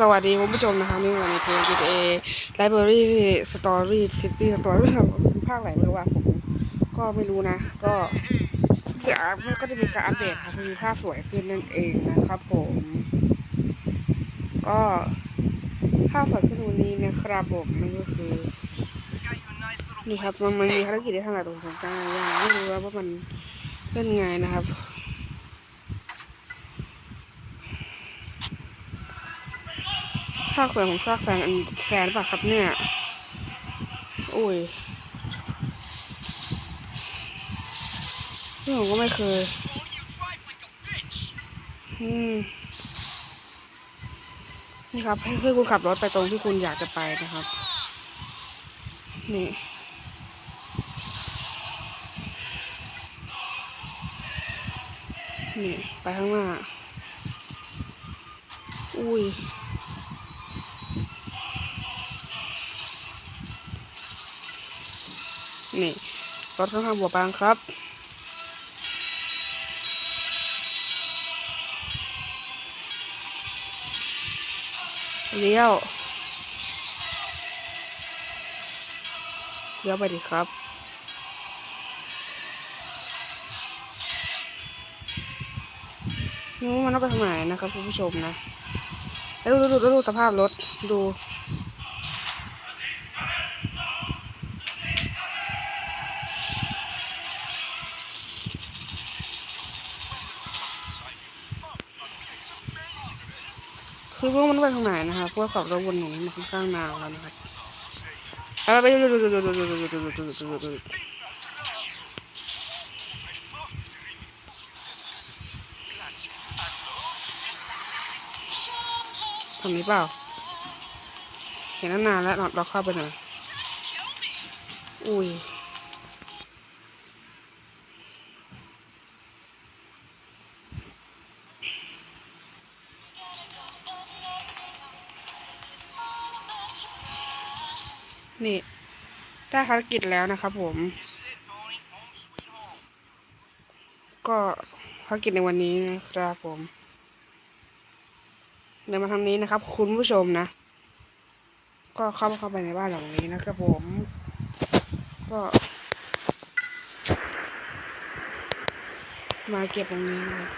สวัสดีคุณผู้ชมนะคะนี่วันในเกม GTA Library Story City Story ภาคไหนไม่รู้ว่าผมก็ไม่รู้นะ ก็เดี๋ยวมันก็จะมีการอัปเดตค่ะมีภาพสวยขึ้นนั่นเองนะครับผม ก็ภาพสวยขึ้นวันนี้นะครับผมนั่นก็คือนี่ครับมันมีภารกิจที่ทำอะไรตรงกลางยังไม่รู้ว่าว่ามันเล่นไงนะครับ ภาคสวยของภาคแฟนอันแฟนปะครับเนี่ย โอ้ยนี่ผมก็ไม่เคย อืม นี่ครับ ให้เพื่อคุณขับรถไปตรงที่คุณอยากจะไปนะครับ นี่นี่ ไปข้างหน้า อุ้ย นี่รถข้างทางบัวบางครับ เลี้ยว เลี้ยวไปดิครับนู้มันต้องไปทางไหนนะครับคุณผู้ชมนะแล้วดูดูดูดูสภาพรถดู คือพวกมันไปทางไหนนะครับพวกขับรถวนหนุนมาค่อนข้างนานแล้วนะครับเอาไปดูดูดูดูดูดูดูดูดูดูดูดูทำนี้เปล่า เห็นนานแล้วเราเข้าไปหน่อยอุ้ย นี่ ได้ภารกิจแล้วนะครับผม ก็ภารกิจในวันนี้นะครับผม เดี๋ยวมาทางนี้นะครับ คุณผู้ชมนะ ก็เข้าเข้าไปในบ้านหลังนี้นะครับผม ก็ มาเก็บตรงนี้นะ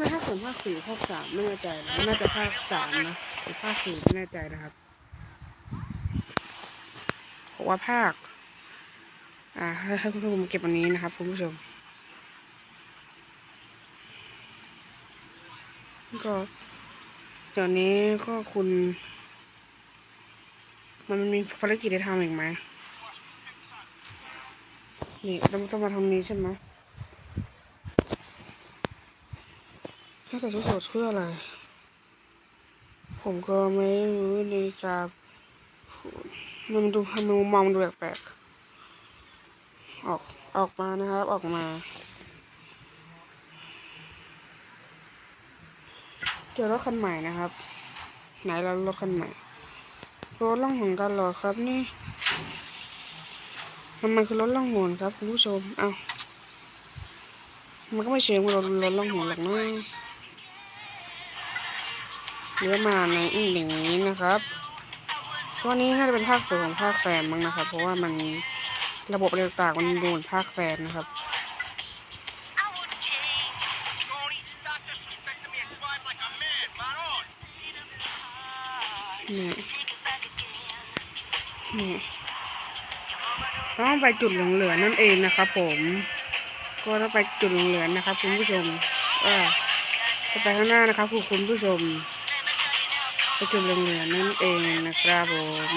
นี่เป็นภาคสองภาคสี่ภาคสามไม่แน่ใจนะน่าจะภาคสามนะหรือภาคสี่ไม่แน่ใจนะครับบอกว่าภาค อ่าให้คุณผู้ชมเก็บอันนี้นะครับคุณผู้ชม ก็เดี๋ยวนี้ก็คุณ มันมีภารกิจที่ทำอีกไหมนี่ต้องต้องมาทำนี้ใช่ไหม ถ้าใส่ชุดโสดเพื่ออะไร ผมก็ไม่รู้ในการมันดูมันมองดูแปลกๆ ออกออกมานะครับ ออกมาเจอรถคันใหม่นะครับ ไหนเรารถคันใหม่รถล่องหนกันเหรอครับนี่มันมันคือรถล่องหนครับคุณผู้ชม เอามันก็ไม่เชิงว่ารถรถล่องหนหรอกนะ เยอะมาในอีกอย่างนี้นะครับตัวนี้น่าจะเป็นภาคสูงของภาคแฟนมั้งนะครับ เพราะว่ามันระบบอะไรต่างๆมันดูเหมือนภาคแฟนนะครับนี่นี่ต้องไปจุดหลงเหลือนั่นเองนะครับผม ก็ต้องไปจุดเหลือนะครับคุณผู้ชมเออจะไปข้างหน้านะครับคุณคุณผู้ชม ไปจุดเหลืองๆนั่นเองนะครับผม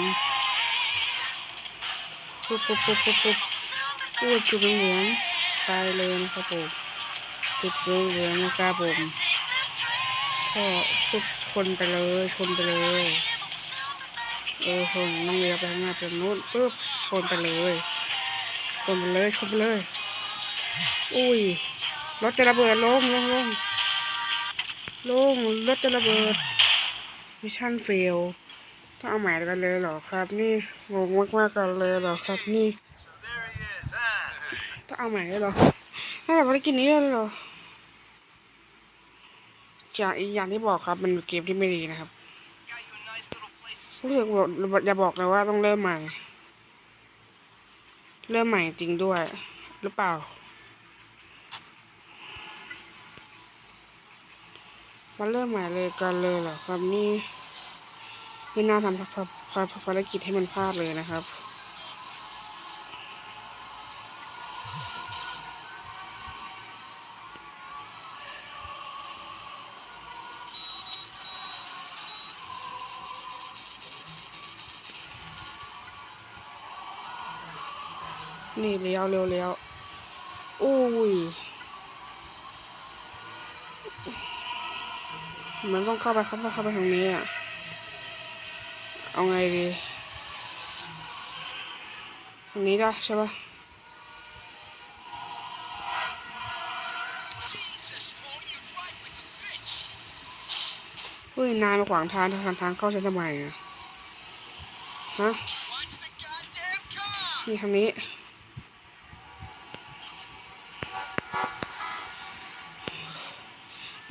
ปุ๊บปุ๊บปุ๊บปุ๊บปุ๊บปุ๊บจุดเหลืองๆไปเลยนะครับผมจุดเหลืองๆนะครับผมก็ปุ๊บชนไปเลยชนไปเลยเออชนต้องเลี้ยไปข้างหน้าไปนู้นปุ๊บชนไปเลยชนไปเลยชนไปเลย อุ้ยรถจะระเบิดลงลงลงลงรถจะระเบิด มิชชั่นเฟลต้องเอาใหม่กันเลยเหรอครับ นี่งงมากๆกันเลยเหรอครับนี่ต้องเอาใหม่เลยเหรอให้แบบภารกิจนี้เลยเหรออย่างอีกอย่างที่บอกครับมันเกมที่ไม่ดีนะครับ Got you a nice little place to รู้สึกว่าอย่าบอกเลยว่าต้องเริ่มใหม่ เริ่มใหม่จริงด้วย หรือเปล่า มาเริ่มใหม่เลยกันเลยเหรอครับนี่ไม่น่าทำภาภาภารกิจให้มันพลาดเลยนะครับนี่เลี้ยวเร็วเลี้ยวอุ้ย มันต้องเข้าไปเข้าไปเข้าไปทางนี้อะ เอาไงดีทางนี้ได้ใช่ปะเฮ้ยนายมาขวางทางทางทางเข้าฉันทำไมอะฮะนี่ทางนี้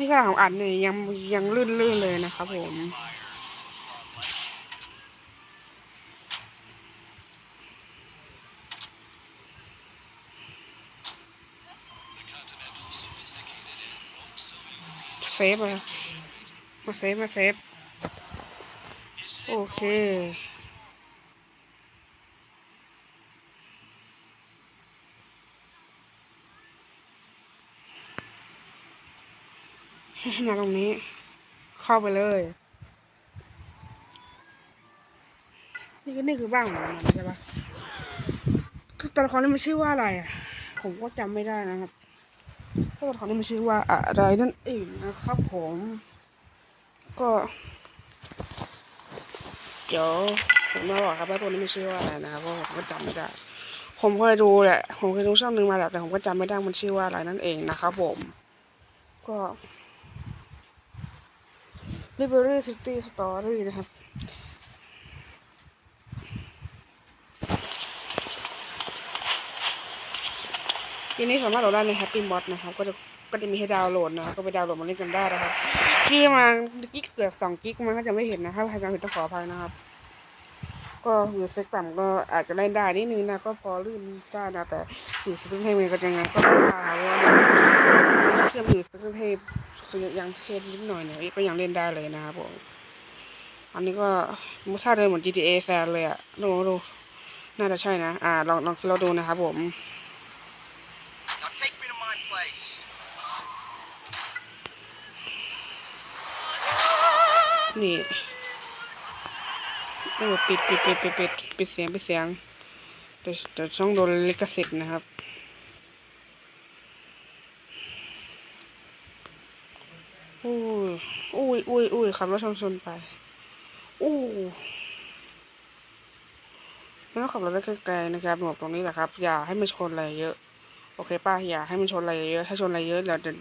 นี่ก็ของอัดเนี่ยยังยังลื่นๆเลยนะครับผมเซฟเลยมาเซฟมาเซฟ โอเค มาตรงนี้ เข้าไปเลย นี่ก็นี่คือบ้านของมันใช่ปะตัวละครนี่มันชื่อว่าอะไรอะ ผมก็จำไม่ได้นะครับตัวละครนี่มันชื่อว่าอะไรนั่นเองนะครับ ผม ก็เดี๋ยวผมมาบอกครับว่าตัวนี้มันชื่อว่าอะไรนะครับเพราะผมก็จำไม่ได้ ผมเคยดูแหละ ผมเคยดูช่องหนึ่งมาแหละแต่ผมก็จำไม่ได้มันชื่อว่าอะไรนั่นเองนะครับผม ก็ Liberty City Story นะครับ เกมนี้สามารถโหลดได้ใน Happy Mod นะครับ ก็จะก็จะมีให้ดาวน์โหลดนะก็ไปดาวน์โหลดมาเล่นกันได้นะครับที่มากิกเกือบสองกิกมันก็จะไม่เห็นนะครับใครจำผิดต้องขออภัยนะครับ ก็อยู่เซ็กต่ำก็อาจจะเล่นได้นิดนึงนะก็พอลื่นได้นะแต่อยู่สเปคเทพมันก็ยังไงก็ไม่ได้เพราะว่าเทียบอยู่สเปคเทพ็ยังเทพนิดหน่อยเนี่ยก็ยังเล่นได้เลยนะครับผมอันนี้ก็ถ้าเดินเหมือน GTA แซนเลยอะดูดูน่าจะใช่นะ อ่า ลองลองเราดูนะครับผมนี่โอ้ปิดปิดปิดปิดปิดปิดเสียงปิดเสียงเดี๋ยวเดี๋ยวช่องโดนลิขสิทธิ์นะครับ อุ้ยอุ้ยอุ้ยอุ้ยขับรถชนชนไปอู้ไม่ต้องขับรถได้ไกลๆนะครับบอกตรงนี้แหละครับ อย่าให้มันชนอะไรเยอะ โอเคป่ะอย่าให้มันชนอะไรเยอะ ถ้าชนอะไรเยอะเดี๋ยวเดี๋ยว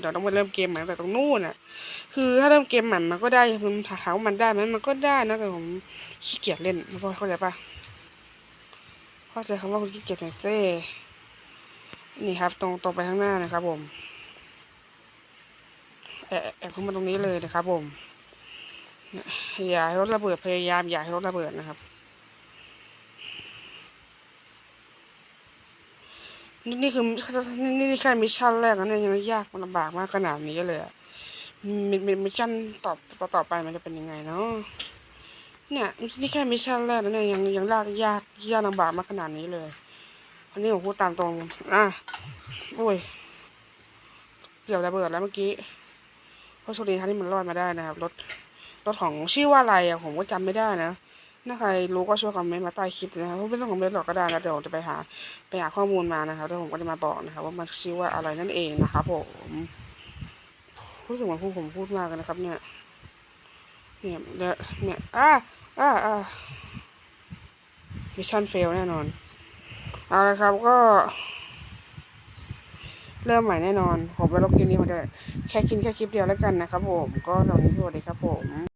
เดี๋ยวต้องไปเริ่มเกมใหม่แต่ตรงนู้นอะ คือถ้าเริ่มเกมใหม่มันก็ได้มันถามว่ามันได้ไหมมันก็ได้นะแต่ผมขี้เกียจเล่นพอเข้าใจปะเข้าใจคำว่าคุณขี้เกียจหน่เซ่นี่ครับ ตรงตรงไปข้างหน้านะครับผม แอบแอบเข้ามาตรงนี้เลยนะครับผมอย่าให้รถระเบิดพยายามอย่าให้รถระเบิดนะครับ นี่นี่คือนี่นี่แค่มิชชั่นแรกนะเนี่ยยังยากลำบากมากขนาดนี้เลยอะมิมิมิชชั่นต่อต่อต่อไปมันจะเป็นยังไงเนาะเนี่ยนี่แค่มิชชั่นแรกนะเนี่ยยังยังยากยากยากลำบากมากขนาดนี้เลยอันนี้ผมพูดตามตรงอะโอ้ยเกือบระเบิดแล้วเมื่อกี้ เพราะโชคดีท่านที่มันรอดมาได้นะครับ รถ รถของชื่อว่าอะไรอะผมก็จำไม่ได้นะถ้าใครรู้ก็ช่วยคอมเมนต์มาใต้คลิปนะครับไม่ต้องคอมเมนต์หรอกก็ได้นะเดี๋ยวผมจะไปหาไปหาข้อมูลมานะครับแล้วผมก็จะมาบอกนะครับ ว่ามันชื่อว่าอะไรนั่นเองนะครับผมรู้สึกเหมือนพูดผมพูดมากเลยนะครับเนี่ยเนี่ย เนี่ยเนี่ยอ่าอ่าอ่ามิชชั่นเฟลแน่นอนเอาละครับก็ เริ่มใหม่แน่นอนผมไปลบคลิปนี้มาด้วยแค่กินแค่คลิปเดียวแล้วกันนะครับผม ก็ตอนนี้สวัสดีครับผม